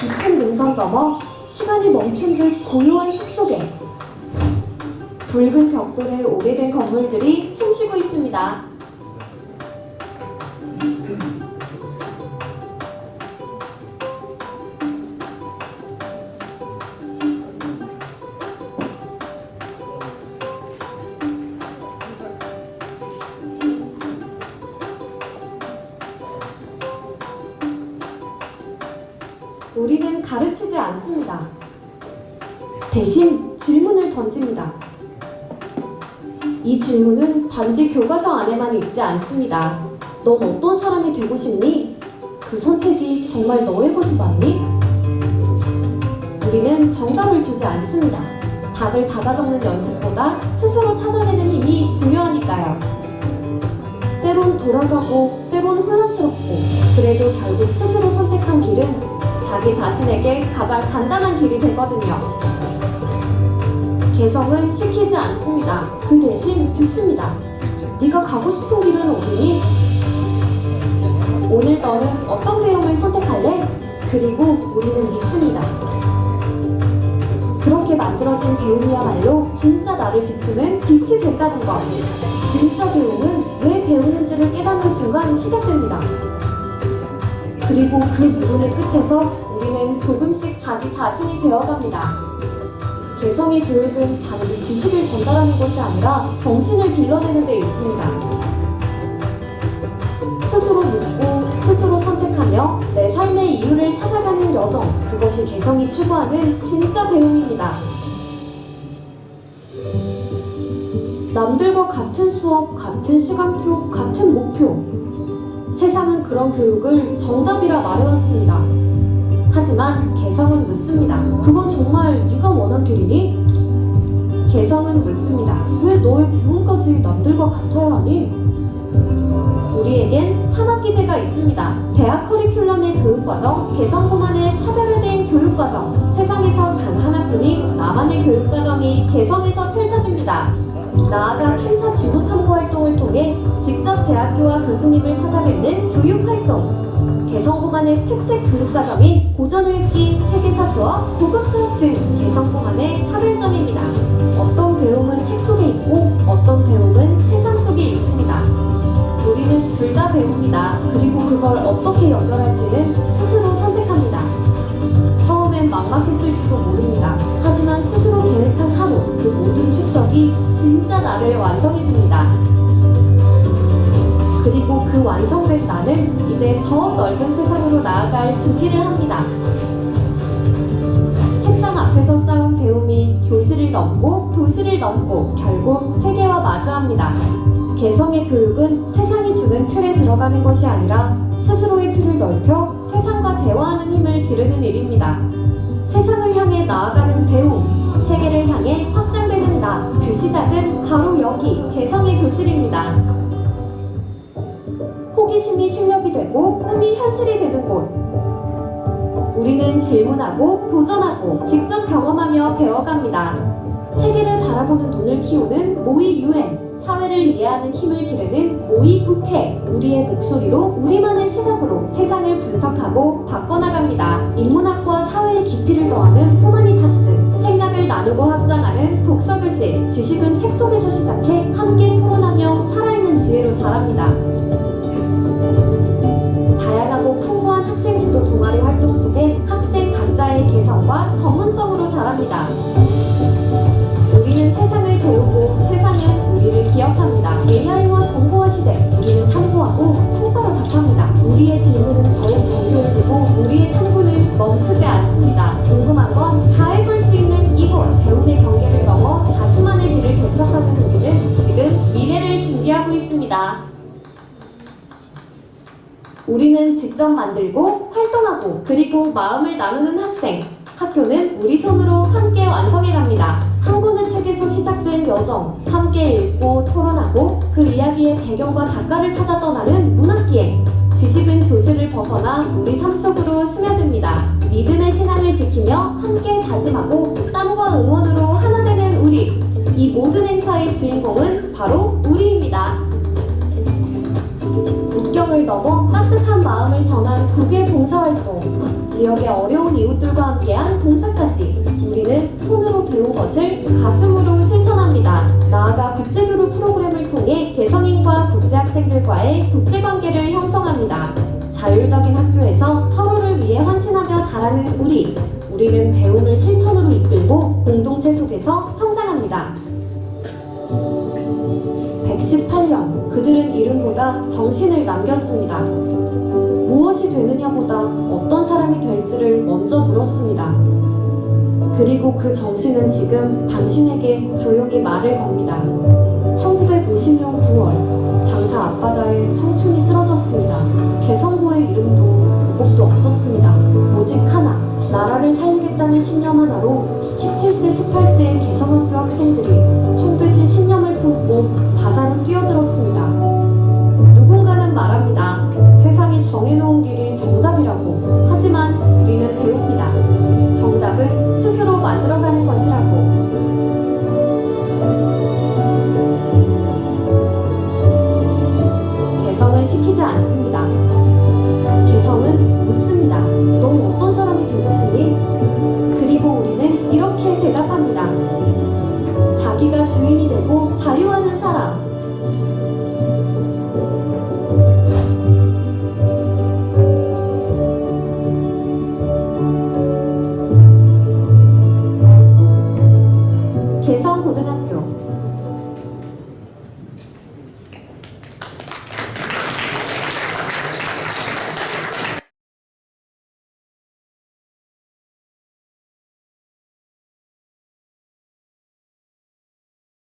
깊은 능선 넘어 시간이 멈춘 듯 고요한 숲속에 붉은 벽돌의 오래된 건물들이 숨쉬고 있습니다. 우리는 가르치지 않습니다. 대신 질문을 던집니다. 이 질문은 단지 교과서 안에만 있지 않습니다. 넌 어떤 사람이 되고 싶니? 그 선택이 정말 너의 것이 맞니? 우리는 정답을 주지 않습니다. 답을 받아 적는 연습보다 스스로 찾아내는 힘이 중요하니까요. 때론 돌아가고, 때론 혼란스럽고, 자신에게 가장 단단한 길이 되거든요. 개성은 시키지 않습니다. 그 대신 듣습니다. 네가 가고 싶은 길은 어디니? 오늘 너는 어떤 배움을 선택할래? 그리고 우리는 믿습니다. 그렇게 만들어진 배움이야말로 진짜 나를 비추는 빛이 된다는 것. 진짜 배움은 왜 배우는지를 깨닫는 순간 시작됩니다. 그리고 그 물음의 끝에서 우리는 조금씩 자기 자신이 되어갑니다. 개성의 교육은 단지 지식을 전달하는 것이 아니라 정신을 길러내는 데 있습니다. 스스로 묻고 스스로 선택하며 내 삶의 이유를 찾아가는 여정, 그것이 개성이 추구하는 진짜 배움입니다. 남들과 같은 수업, 같은 시간표, 같은 목표. 세상은 그런 교육을 정답이라 말해왔습니다. 하지만 개성은 묻습니다. 그건 정말 네가 원한 길이니? 개성은 묻습니다. 왜 너의 배움까지 남들과 같아야 하니? 우리에겐 산학기제가 있습니다. 대학 커리큘럼의 교육과정, 개성고만의 차별화된 교육과정, 세상에서 단 하나뿐인 나만의 교육과정이 개성에서 펼쳐집니다. 나아가 캠사 지구 탐구 활동을 통해 직접 대학교와 교수님을 찾아뵙는 교육활동, 개성고만의 특색 교육 과정인 고전 읽기, 세계사 수업, 고급 수업 등 개성고만의 차별점입니다. 어떤 배움은 책 속에 있고 어떤 배움은 세상 속에 있습니다. 우리는 둘 다 배웁니다. 그리고 그걸 어떻게 연결할지는 스스로 선택합니다. 처음엔 막막했을지도 모릅니다. 하지만 스스로 계획한 하루, 그 모든 축적이 진짜 나를 완성해줍니다. 그리고 그 완성된 나는 이제 더 넓은 세상으로 나아갈 준비를 합니다. 책상 앞에서 쌓은 배움이 교실을 넘고 도시를 넘고 결국 세계와 마주합니다. 개성의 교육은 세상이 주는 틀에 들어가는 것이 아니라 스스로의 틀을 넓혀 세상과 대화하는 힘을 기르는 일입니다. 세상을 향해 나아가는 배움, 세계를 향해 확장되는 나, 그 시작은 바로 여기 개성의 교실입니다. 호기심이 실력이 되고 꿈이 현실이 되는 곳. 우리는 질문하고 도전하고 직접 경험하며 배워갑니다. 세계를 바라보는 눈을 키우는 모의 유엔, 사회를 이해하는 힘을 기르는 모의 국회, 우리의 목소리로 우리만의 시각으로 세상을 분석하고 바꿔나갑니다. 인문학과 사회의 깊이를 더하는 후마니타스, 생각을 나누고 확장하는 독서교실, 지식은 책 속에서 시작해 함께 우리는 직접 만들고 활동하고 그리고 마음을 나누는 학생. 학교는 우리 손으로 함께 완성해 갑니다. 한 권의 책에서 시작된 여정, 함께 읽고 토론하고 그 이야기의 배경과 작가를 찾아 떠나는 문학기행. 지식은 교실을 벗어나 우리 삶 속으로 스며듭니다. 믿음의 신앙을 지키며 함께 다짐하고 땀과 응원으로 하나 되는 우리. 이 모든 행사의 주인공은 바로 우리입니다. 국경을 넘어 마음을 전한 국외 봉사활동. 지역의 어려운 이웃들과 함께한 봉사까지 우리는 손으로 배운 것을 가슴으로 실천합니다. 나아가 국제교류 프로그램을 통해 개성인과 국제학생들과의 국제관계를 형성합니다. 자율적인 학교에서 서로를 위해 헌신하며 자라는 우리. 우리는 배움을 실천으로 이끌고 공동체 속에서 성장합니다. 118년 그들은 이름보다 정신을 남겼습니다. 무엇이 되느냐보다 어떤 사람이 될지를 먼저 물었습니다. 그리고 그 정신은 지금 당신에게 조용히 말을 겁니다. 1950년 9월 장사 앞바다에 청춘이 쓰러졌습니다. 개성구의 이름도 교복도 없었습니다. 오직 하나 나라를 살리겠다는 신념 하나로 17세, 18세의 개성학교 학생들이 총 대신 신념을 품고 바다로 뛰어들었습니다.